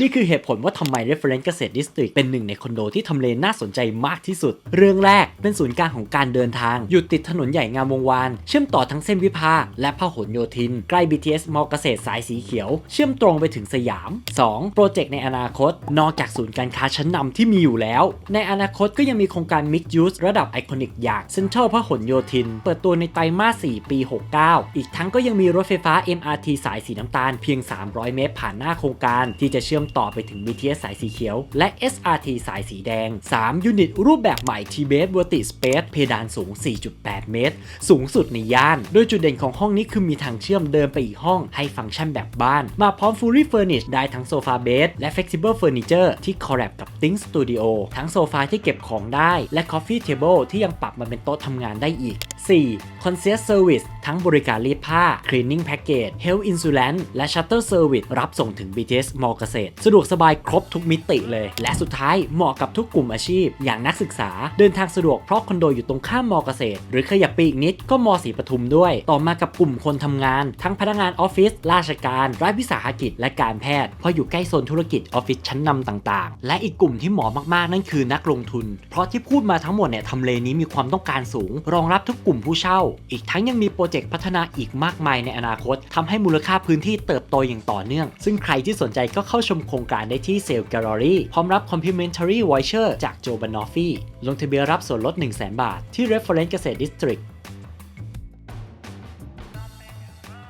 นี่คือเหตุผลว่าทำไม Reference เกษตร District เป็นหนึ่งในคอนโดที่ทำเลน่าสนใจมากที่สุด เรื่องแรกเป็นศูนย์กลางของการเดินทาง อยู่ติดถนนใหญ่งามวงวาน เชื่อมต่อทั้งเส้นวิภา และพหลโยธิน ใกล้ BTS มอเกษตรสายสีเขียว เชื่อมตรงไปถึงสยาม 2. โปรเจกต์ในอนาคต นอกจากศูนย์การค้าชั้นนำที่มีอยู่แล้ว ในอนาคตก็ยังมีโครงการ Mixed Use ระดับไอคอนิกอย่าง Central พหลโยธิน เปิดตัวในไตรมาส4ปี 69 อีกทั้งก็ยังมีรถไฟฟ้า MRT สายสีน้ำตาลเพียง 300 เมตร ผ่านหน้าโครงการที่จะเชื่อมต่อไปถึง BTS สายสีเขียว และ SRT สายสีแดง 3 ยูนิตรูปแบบใหม่ T-Base Verti Space เพดานสูง 4.8 เมตร สูงสุดในย่าน โดยจุดเด่นของห้องนี้คือมีทางเชื่อมเดินไปอีกห้องให้ฟังก์ชันแบบบ้าน มาพร้อม Fully Furnished ได้ทั้งโซฟาเบดและ Flexible Furniture ที่คอลแลบกับ Think Studio ทั้งโซฟาที่เก็บของได้และ Coffee Table ที่ยังปรับมาเป็นโต๊ะทำงานได้อีก 4. Concierge Service ทั้งบริการรีดผ้า Cleaning Package Health Insurance และ Shuttle Service รับส่งถึง BTS มอเกษตร สะดวกสบายครบทุกมิติเลย และสุดท้ายเหมาะกับทุกกลุ่มอาชีพ อย่างนักศึกษา เดินทางสะดวกเพราะคอนโดอยู่ตรงข้ามมอเกษตร หรือขยับไปอีกนิดก็มอสีปทุมด้วย ต่อมากับกลุ่มคนทำงาน ทั้งพนักงานออฟฟิศราชการรัฐวิสาหกิจและการแพทย์เพราะอยู่ใกล้โซนธุรกิจออฟฟิศชั้นนำต่างๆ และอีกกลุ่มที่เหมาะมากๆนั่นคือนักลงทุน เพราะที่พูดมาทั้งหมดเนี่ยทำเลนี้มีความต้องการสูง รองรับทุกกลุ่มผู้เช่า อีกทั้งยังมีโปรเจกต์พัฒนาอีกมากมายในอนาคตทำให้มูลค่าพื้นที่เติบโตอย่างต่อเนื่อง ซึ่งใครที่สนใจก็เข้าชมโครงการได้ที่เซลล์แกลเลอรี่พร้อมรับ complimentary voucher จากโจบานอฟฟี่ลงทะเบียนรับส่วนลด100,000 บาท ที่ Reference เกษตร District